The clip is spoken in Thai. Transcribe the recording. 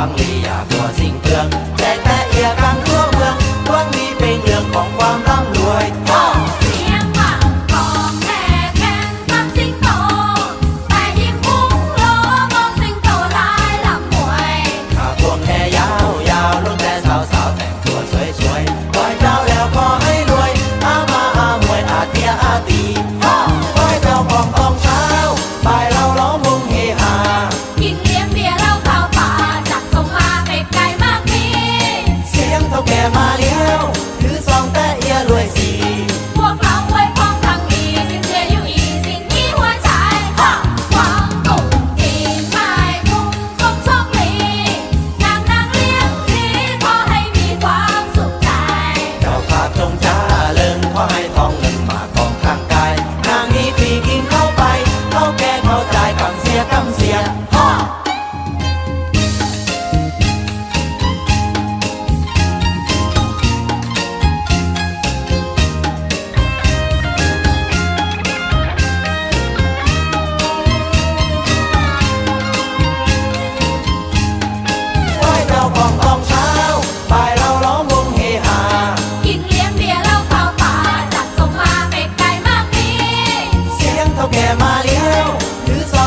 ฟังลีอย่ากลัวสิ่งเปลือง now it's